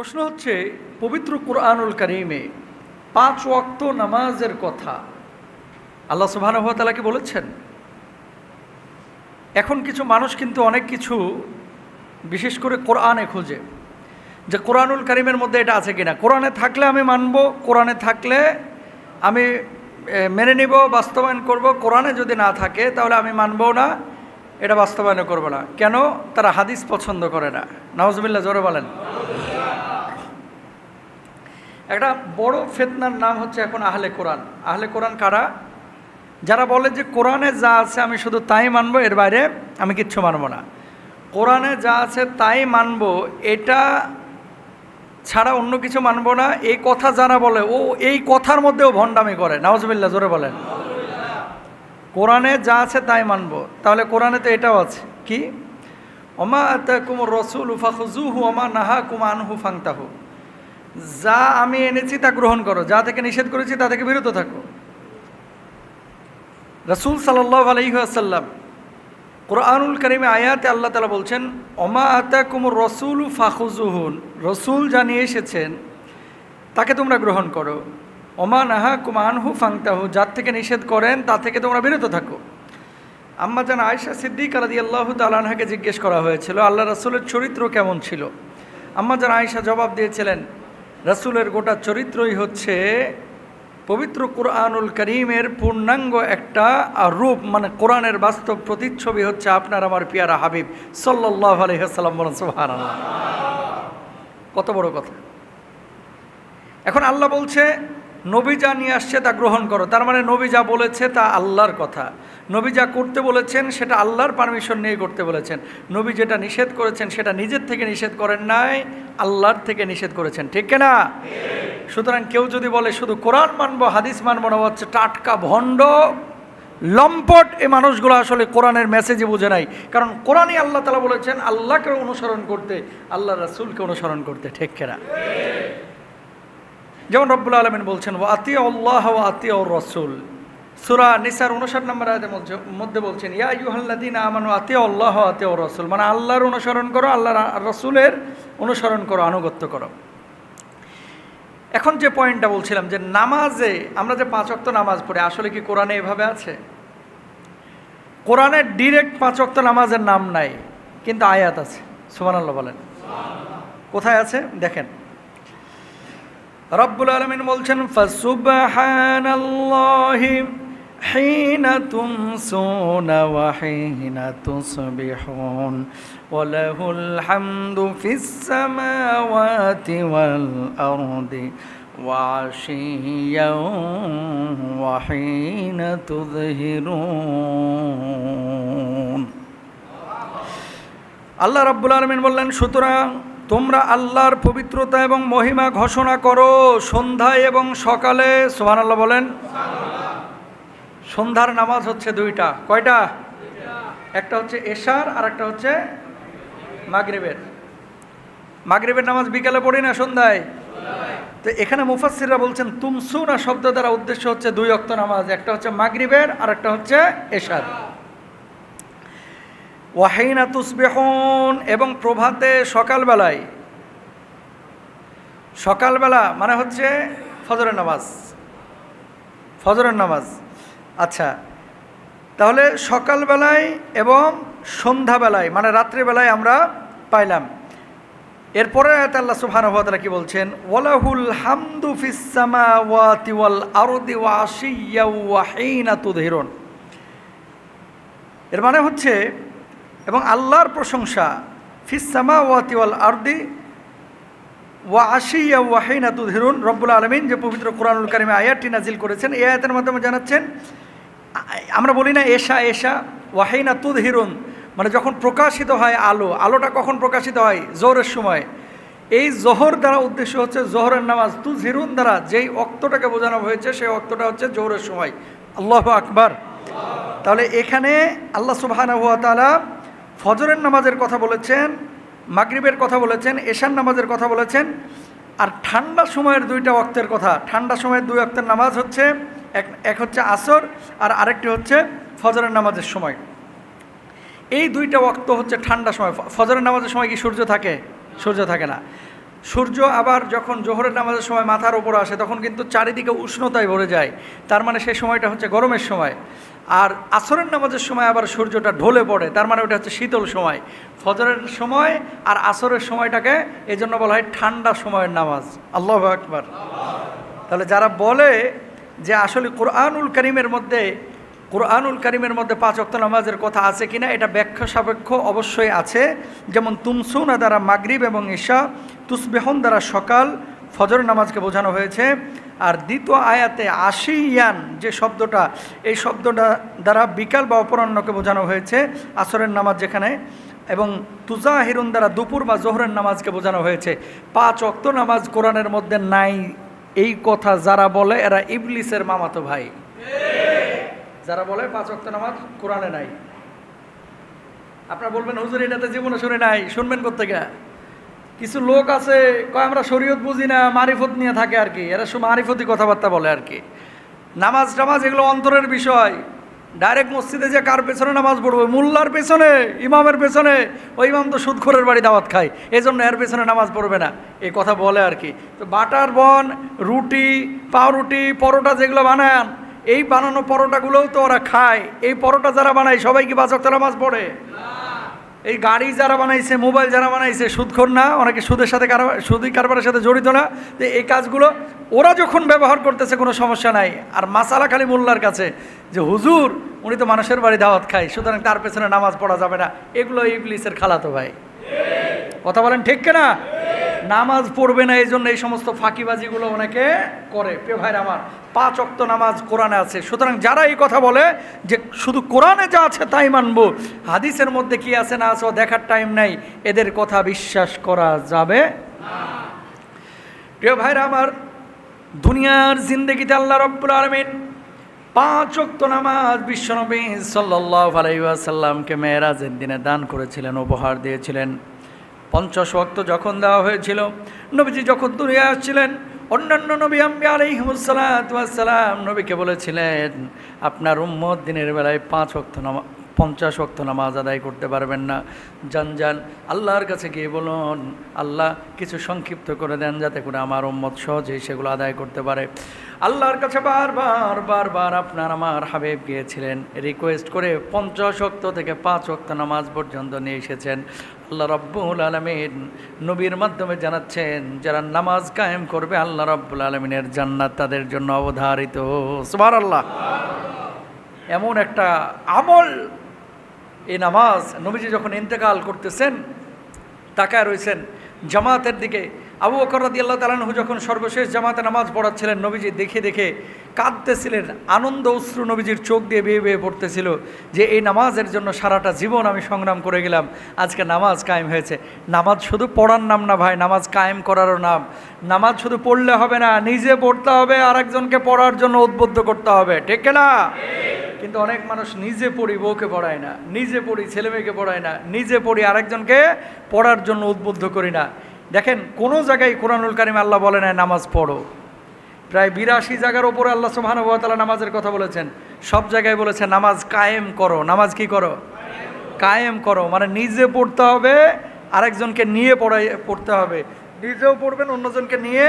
প্রশ্ন হচ্ছে, পবিত্র কোরআনুল করিমে পাঁচ ওয়াক্ত নামাজের কথা আল্লাহ সুবাহানুভাতালা কি বলেছেন? এখন কিছু মানুষ কিন্তু অনেক কিছু বিশেষ করে কোরআনে খোঁজে, যে কোরআনুল করিমের মধ্যে এটা আছে কিনা। কোরআনে থাকলে আমি মানব, কোরআনে থাকলে আমি মেনে নিব, বাস্তবায়ন করব। কোরআনে যদি না থাকে, তাহলে আমি মানবো না, এটা বাস্তবায়ন করব না। কেন? তারা হাদিস পছন্দ করে না। নওয়াজবিল্লা জোরে বলেন। একটা বড় ফেতনার নাম হচ্ছে এখন আহলে কোরআন। আহলে কোরআন কারা? যারা বলে যে কোরআনে যা আছে আমি শুধু তাই মানবো, এর বাইরে আমি কিচ্ছু মানবো না। কোরআনে যা আছে তাই মানবো, এটা ছাড়া অন্য কিছু মানবো না। এই কথা যারা বলে, ও এই কথার মধ্যেও ভণ্ডামি করে। নওয়াজবিল্লা জোরে বলেন। কোরআনে যা আছে তাই মানবো। তাহলে কোরআনে তো এটাও আছে। কি? অমা আতাকুম রসুল ফাখুজুহু অমা নাহা কুমা আনহু ফাংতাহু। যা আমি এনেছি তা গ্রহণ করো, যা থেকে নিষেধ করেছি তা থেকে বিরত থাকো। রসুল সাল্লাহ আলহিহাসাল্লাম কোরআনুল করিমে আয়াতে আল্লাহ তালা বলছেন অমা আতা কুমুর রসুল ফাখুজুহুন রসুল যা নিয়ে এসেছেন, তাকে তোমরা গ্রহণ করো। অমা নাহা কুমানহু ফাংতাহু। যার থেকে নিষেধ করেন, তা থেকে তোমরা বিরত থাকো। আম্মা জান আয়সা সিদ্দিক আলাদি আল্লাহ তালানহাকে জিজ্ঞেস করা হয়েছিল, আল্লাহ রসুলের চরিত্র কেমন ছিল? আম্মা জান আয়সা জবাব দিয়েছিলেন রসুলের গোটা চরিত্রই হচ্ছে পবিত্র কোরআনুল করিমের পূর্ণাঙ্গ একটা রূপ মানে কোরআনের বাস্তব প্রতিচ্ছবি হচ্ছে আপনার আমার পিয়ারা হাবিব সাল্লাহ আলহিহাসাল্লাম বলেন সোহান কত বড় কথা। এখন আল্লাহ বলছে, নবী যা নিয়ে আসছে তা গ্রহণ করো। তার মানে নবী যা বলেছে তা আল্লাহর কথা। নবী যা করতে বলেছেন, সেটা আল্লাহর পারমিশন নিয়ে করতে বলেছেন। নবী যেটা নিষেধ করেছেন, সেটা নিজের থেকে নিষেধ করেন নাই, আল্লাহর থেকে নিষেধ করেছেন। ঠিক না সুতরাং কেউ যদি বলে, শুধু কোরআন মানবো, হাদিস মানবো না, হচ্ছে টাটকা ভণ্ড, লম্পট এই মানুষগুলো আসলে কোরআনের মেসেজে বুঝে নাই। কারণ কোরআনই আল্লাহ তালা বলেছেন আল্লাহকে অনুসরণ করতে আল্লাহ রাসুলকে অনুসরণ করতে। ঠিক কেনা? যেমন রব্বুল আলমিন বলছেন ও আতিয়া আল্লাহ ও আতিয়া ও রসুল। সুরা নিসার উনষাট নম্বর মধ্যে- বলছেন, ইয়া ইউহাল্লাদিন আমানু আতিয়া আল্লাহ আতিয়া ও রসুল মানে আল্লাহর অনুসরণ করো আল্লাহ রসুলের অনুসরণ করো, আনুগত্য করো। এখন যে পয়েন্টটা বলছিলাম যে নামাজে আমরা যে পাঁচ অক্ত নামাজ পড়ি, আসলে কি কোরআনে এভাবে আছে? কোরআনের ডিরেক্ট পাঁচ অক্ত নামাজের নাম নাই, কিন্তু আয়াত আছে। সুবহানাল্লাহ বলেন। কোথায় আছে? দেখেন। রব্বুল আলমিন বলছেন ফাসুবহানাল্লাহি حين تمسون وحين تصبحون وله الحمد في السماوات والأرض وعشيا وحين تظهرون আল্লাহ রাব্বুল আলমিন বললেন সুতরাং তোমরা আল্লাহর পবিত্রতা এবং মহিমা ঘোষণা করো সন্ধ্যায় এবং সকালে। সোহান আল্লাহ বলেন। সন্ধ্যার নামাজ হচ্ছে দুইটা। কয়টা? একটা হচ্ছে এশার আর একটা হচ্ছে মাগরিবের। মাগরিবের নামাজ বিকালে পড়ি না সন্ধ্যায়? তো এখানে মুফাসিররা বলছেন, তুমসুনা শব্দ দ্বারা উদ্দেশ্য হচ্ছে দুই অক্ত নামাজ। একটা হচ্ছে মাগরিবের আর একটা হচ্ছে এশার। ওয়াহিনা তুসবেহন, এবং প্রভাতে সকালবেলায়, সকালবেলা মানে হচ্ছে ফজরের নামাজ ফজরের নামাজ আচ্ছা তাহলে সকালবেলায় এবং সন্ধ্যাবেলায় মানে রাত্রিবেলায় আমরা পাইলাম। এরপরে আয়াতে আল্লাহ ওয়া কি বলছেন? ওয়ালাহুল হামদু ফিস সামাওয়াতি ওয়াল আরদি ওয়া আশিয়্যা ওয়া এর মানে হচ্ছে এবং আল্লাহর প্রশংসা ফিসামা সামাওয়াতি ওয়াল আরদি, ওয়া আশিয়া ওয়াহিনা তুধহিরুন রব্বুল আলমিন যে পবিত্র কোরআনুল কারিমে আয়াতটি নাজিল করেছেন, এই আয়াতের মাধ্যমে জানাচ্ছেন, আমরা বলি না এশা এশা ওয়াহিনা তুধহিরুন মানে যখন প্রকাশিত হয় আলো, আলোটা কখন প্রকাশিত হয়? জোহরের সময়। এই জোহর দ্বারা উদ্দেশ্য হচ্ছে জোহরের নামাজ তু তুজহিরুন দ্বারা যেই অক্তটাকে বোঝানো হয়েছে, সেই অক্তটা হচ্ছে জোহরের সময়। আল্লাহ আকবার। তাহলে এখানে আল্লাহ সুবহানাহু ওয়া তাআলা ফজরের নামাজের কথা বলেছেন, মাগরীবের কথা বলেছেন, এশার নামাজের কথা বলেছেন, আর ঠান্ডা সময়ের দুইটা অক্তের কথা। ঠান্ডা সময়ের দুই অক্তের নামাজ হচ্ছে এক এক হচ্ছে আসর আর আরেকটি হচ্ছে ফজরের নামাজের সময়। এই দুইটা অক্ত হচ্ছে ঠান্ডা সময়। ফজরের নামাজের সময় কি সূর্য থাকে? সূর্য থাকে না। সূর্য আবার যখন জোহরের নামাজের সময় মাথার ওপর আসে, তখন কিন্তু চারিদিকে উষ্ণতায় ভরে যায়। তার মানে সেই সময়টা হচ্ছে গরমের সময়। আর আসরের নামাজের সময় আবার সূর্যটা ঢলে পড়ে, তার মানে ওটা হচ্ছে শীতল সময়। ফজরের সময় আর আসরের সময়টাকে এই জন্য বলা হয় ঠান্ডা সময়ের নামাজ। আল্লাহ আকবার। তাহলে যারা বলে যে আসলে কোরআনুল করিমের মধ্যে কোরআনুল করিমের মধ্যে পাঁচ অক্ত নামাজের কথা আছে কিনা এটা ব্যাখ্যা সাপেক্ষ অবশ্যই আছে। যেমন তুমসুনা দ্বারা মাগরিব এবং ঈশা তুসবেহন দ্বারা সকাল ফজর নামাজকে বোঝানো হয়েছে। আর দ্বিতীয় আয়াতে আশিয়ান যে শব্দটা, এই শব্দটা দ্বারা বিকাল বা অপরাহ্নকে বোঝানো হয়েছে আসরের নামাজ যেখানে। এবং তুজা হিরুন দ্বারা দুপুর বা জোহরের নামাজকে বোঝানো হয়েছে। পাঁচ অক্ত নামাজ কোরআনের মধ্যে নাই, এই কথা যারা বলে, এরা ইবলিসের মামাতো ভাই। যারা বলে পাঁচ অক্ত নামাজ কোরআনে নাই। আপনারা বলবেন, হুজুর এটাতে জীবনে শুনে নাই, শুনবেন কোথেকে কিছু লোক আছে, কয়, আমরা শরীয়ত বুঝি না, মারিফত নিয়ে থাকে আর কি। এরা সব মারিফতি কথাবার্তা বলে আর কি। নামাজ, টামাজ এগুলো অন্তরের বিষয়। ডাইরেক্ট মসজিদে যে কার পেছনে নামাজ পড়বে? মোল্লার পেছনে, ইমামের পেছনে? ওই ইমাম তো সুদখোরের বাড়ি দাওয়াত খায় এই জন্য এর পেছনে নামাজ পড়বে না। এই কথা বলে আর কি। তো বাটার বন, রুটি, পাউরুটি, পরোটা যেগুলো বানান এই বানানো পরোটাগুলোও তো ওরা খায়। এই পরোটা যারা বানায়, সবাই কি বাচক নামাজ পড়ে? এই গাড়ি যারা বানাইছে, মোবাইল যারা বানাইছে, সুদখোর না অনেকে সুদের সাথে সুদি কারবারের সাথে জড়িত না। তো এই কাজগুলো, ওরা যখন ব্যবহার করতেছে, কোনো সমস্যা নাই। আর মাসালা খালি মোল্লার কাছে, যে হুজুর, উনি তো মানুষের বাড়ি দাওয়াত খায়, সুতরাং তার পেছনে নামাজ পড়া যাবে না। এগুলো ইবলিসের খালাতো ভাই। কথা বলেন ঠিক না নামাজ পড়বে না এই জন্য এই সমস্ত ফাঁকিবাজিগুলো অনেকে করে। প্রিয় ভাইরা আমার, পাঁচ অক্ত নামাজ কোরআনে আছে। সুতরাং যারা এই কথা বলে যে শুধু কোরআনে যা আছে তাই মানব, হাদিসের মধ্যে কি আছে না আছে দেখার টাইম নাই, এদের কথা বিশ্বাস করা যাবে প্রিয় ভাইরা আমার, দুনিয়ার জিন্দগিতে আল্লাহ রব্বুল আলমিন পাঁচ অক্ত নামাজ বিশ্বনবী সাল্লাহ আলাইসাল্লামকে মেয়েরাজের দিনে দান করেছিলেন, উপহার দিয়েছিলেন। পঞ্চাশ ওয়াক্ত যখন দেওয়া হয়েছিল, নবীজি যখন দুনিয়া আসছিলেন, অন্যান্য নবী আম্বি আলাইহিমসালাম নবীকে বলেছিলেন, আপনার উম্মত দিনের বেলায় পাঁচ অক্ত নামা, পঞ্চাশ অক্ত নামাজ আদায় করতে পারবেন না। যান যান, আল্লাহর কাছে গিয়ে বলুন, আল্লাহ কিছু সংক্ষিপ্ত করে দেন যাতে করে আমার উম্মত সহজেই সেগুলো আদায় করতে পারে। আল্লাহর কাছে বারবার বারবার আপনার আমার হাবিব গিয়েছিলেন, রিকোয়েস্ট করে পঞ্চাশ অক্ত থেকে পাঁচ অক্ত নামাজ পর্যন্ত নিয়ে এসেছেন। আল্লাহ রব্বুল আলমিন নবীর মাধ্যমে জানাচ্ছেন, যারা নামাজ কায়েম করবে, আল্লাহ রব্বুল আলমিনের জান্নাত তাদের জন্য অবধারিত। সুবার আল্লাহ এমন একটা আমল এই নামাজ নবীজি যখন ইন্তেকাল করতেছেন তাকায় রয়েছেন জামাতের দিকে। আবু বকর রাদি আল্লাহ তালানহু যখন সর্বশেষ জামাতে নামাজ পড়াচ্ছিলেন, নবীজি দেখে দেখে কাঁদতেছিলেন। আনন্দ অশ্রু নবীজির চোখ দিয়ে বেয়ে বেয়ে পড়তেছিল যে, এই নামাজের জন্য সারাটা জীবন আমি সংগ্রাম করে গেলাম। আজকে নামাজ কায়েম হয়েছে। নামাজ শুধু পড়ার নাম না ভাই, নামাজ কায়েম করারও নাম। নামাজ শুধু পড়লে হবে না, নিজে পড়তে হবে আর একজনকে পড়ার জন্য উদ্বুদ্ধ করতে হবে। ঠিক না কিন্তু অনেক মানুষ নিজে পড়ি বউকে পড়ায় না, নিজে পড়ি ছেলে মেয়েকে পড়ায় না, নিজে পড়ি আরেকজনকে পড়ার জন্য উদ্বুদ্ধ করি না। দেখেন, কোনো জায়গায় কোরআনুল কারিম আল্লাহ বলে না, নামাজ পড়ো। প্রায় বিরাশি জায়গার ওপরে আল্লাহ সুবাহানুভাতালা নামাজের কথা বলেছেন। সব জায়গায় বলেছে, নামাজ কায়েম করো। নামাজ কি করো? কায়েম করো। মানে নিজে পড়তে হবে, আরেকজনকে নিয়ে পড়াই পড়তে হবে। নিজেও পড়বেন, অন্যজনকে নিয়ে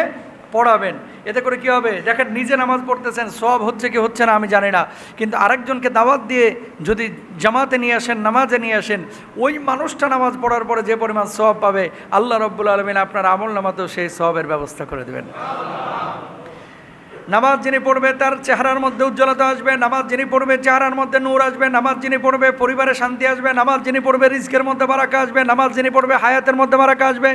পড়াবেন। এতে করে কি হবে? দেখেন, নিজে নামাজ পড়তেছেন সব হচ্ছে কি হচ্ছে না আমি জানি না। কিন্তু আরেকজনকে দাওয়াত দিয়ে যদি জামাতে নিয়ে আসেন, নামাজে নিয়ে আসেন, ওই মানুষটা নামাজ পড়ার পরে যে পরিমাণ সব পাবে, আল্লাহ রব্বুল আলমিন আপনার আমল নামাতেও সেই সবের ব্যবস্থা করে দেবেন। নামাজ যিনি পড়বে, তার চেহারার মধ্যে উজ্জ্বলতা আসবে। নামাজ যিনি পড়বে, চেহারার মধ্যে নূর আসবে। নামাজ যিনি পড়বে, পরিবারে শান্তি আসবে। নামাজ যিনি পড়বে রিস্কের মধ্যে বারাকা আসবে। নামাজ যিনি পড়বে, হায়াতের মধ্যে বারাকা আসবে।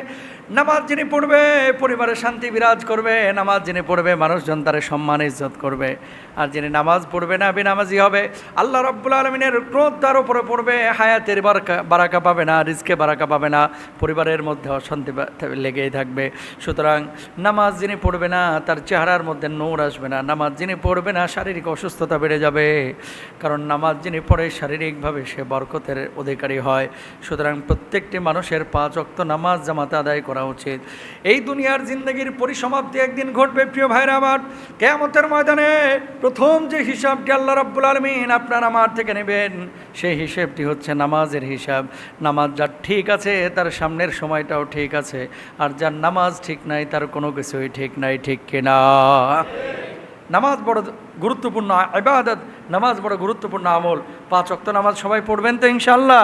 নামাজ যিনি পড়বে, পরিবারে শান্তি বিরাজ করবে, নামাজ যিনি পড়বে, মানুষজন তার সম্মান, ইজ্জত করবে। আর যিনি নামাজ পড়বে না, বেনামাজি হবে। আল্লাহ রব্বুল আলমিনের ক্রোধ তার উপরে পড়বে, হায়াতের বারাকা পাবে না রিস্কে বারাকা পাবে না, পরিবারের মধ্যে অশান্তি লেগেই থাকবে। সুতরাং নামাজ যিনি পড়বে না, তার চেহারার মধ্যে নূর আসবে না। নামাজ যিনি পড়বে না, শারীরিক অসুস্থতা বেড়ে যাবে। কারণ নামাজ যিনি পড়ে, শারীরিকভাবে সে বরকতের অধিকারী হয়। সুতরাং প্রত্যেকটি মানুষের পাঁচ অক্ত নামাজ জামাতে আদায় করা করা উচিত। এই দুনিয়ার জিন্দগির পরিসমাপ্তি একদিন ঘটবে, প্রিয় ভাইরা আমার। কেয়ামতের ময়দানে প্রথম যে হিসাবটি আল্লাহ রাব্বুল আলমিন আপনার আমার থেকে নেবেন, সেই হিসেবটি হচ্ছে নামাজের হিসাব। নামাজ যার ঠিক আছে, তার সামনের সময়টাও ঠিক আছে, আর যার নামাজ ঠিক নাই, তার কোনো কিছুই ঠিক নাই, ঠিক কিনা? নামাজ বড় গুরুত্বপূর্ণ ইবাদত, নামাজ বড় গুরুত্বপূর্ণ আমল। পাঁচ অক্ত নামাজ সবাই পড়বেন তো ইনশাল্লাহ